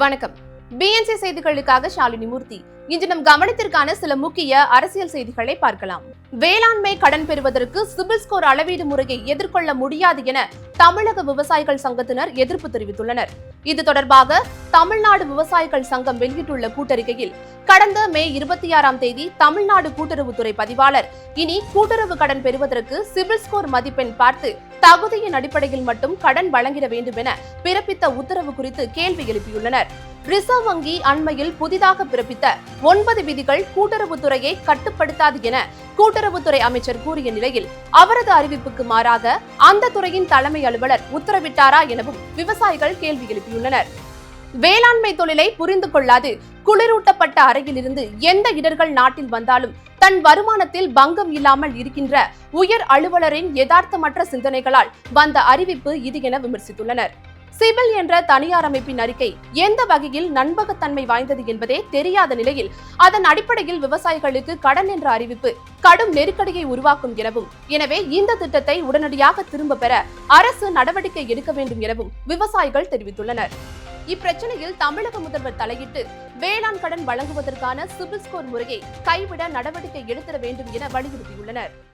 வணக்கம். பிஎன்சி செய்திகளுக்காக ஷாலினி மூர்த்தி. இன்று நம் கவனத்திற்கான சில முக்கிய அரசியல் செய்திகளை பார்க்கலாம். வேளாண்மை கடன் பெறுவதற்கு சிபில் ஸ்கோர் அளவீடு முறையை எதிர்கொள்ள முடியாது என தமிழக விவசாயிகள் சங்கத்தினர் எதிர்ப்பு தெரிவித்துள்ளனர். இது தொடர்பாக தமிழ்நாடு விவசாயிகள் சங்கம் வெளியிட்டுள்ள கூட்டறிக்கையில் கடந்த மே இருபத்தி ஆறாம் தேதி தமிழ்நாடு கூட்டுறவுத்துறை பதிவாளர் இனி கூட்டுறவு கடன் பெறுவதற்கு சிபில் ஸ்கோர் மதிப்பெண் பார்த்து தகுதியின் அடிப்படையில் மட்டும் கடன் வழங்கிட வேண்டும் என பிறப்பித்த உத்தரவு குறித்து கேள்வி எழுப்பியுள்ளனர். ரிசர்வ் வங்கி அண்மையில் புதிதாக பிறப்பித்த ஒன்பது விதிகள் கூட்டுறவுத்துறையை கட்டுப்படுத்தாது என கூட்டுறவுத்துறை அமைச்சர் கூறிய நிலையில் அவரது அறிவிப்புக்கு மாறாக அந்த துறையின் தலைமை அலுவலர் உத்தரவிட்டாரா எனவும் விவசாயிகள் கேள்வி எழுப்பியுள்ளனர். வேளாண்மை தொழிலை புரிந்து கொள்ளாது. குளிரூட்டப்பட்ட அறையிலிருந்து எந்த இடர்கள் நாட்டில் வந்தாலும் தன் வருமானத்தில் பங்கம் இல்லாமல் இருக்கின்ற உயர் அலுவலரின் யதார்த்தமற்ற சிந்தனைகளால் வந்த அறிவிப்பு இது என விமர்சித்துள்ளனர். சிபில் என்ற தனியார் அமைப்பின் அறிக்கை எந்த வகையில் நண்பகத்தன்மை வாய்ந்தது என்பதே தெரியாத நிலையில் அதன் அடிப்படையில் விவசாயிகளுக்கு கடன் என்ற அறிவிப்பு கடும் நெருக்கடியை உருவாக்கும் எனவும் எனவே இந்த திட்டத்தை உடனடியாக திரும்ப பெற அரசு நடவடிக்கை எடுக்க வேண்டும் எனவும் விவசாயிகள் தெரிவித்துள்ளனர். இப்பிரச்சனையில் தமிழக முதல்வர் தலையிட்டு வேளாண் கடன் வழங்குவதற்கான சிபில் ஸ்கோர் முறையை கைவிட நடவடிக்கை எடுத்திட வேண்டும் என வலியுறுத்தியுள்ளனர்.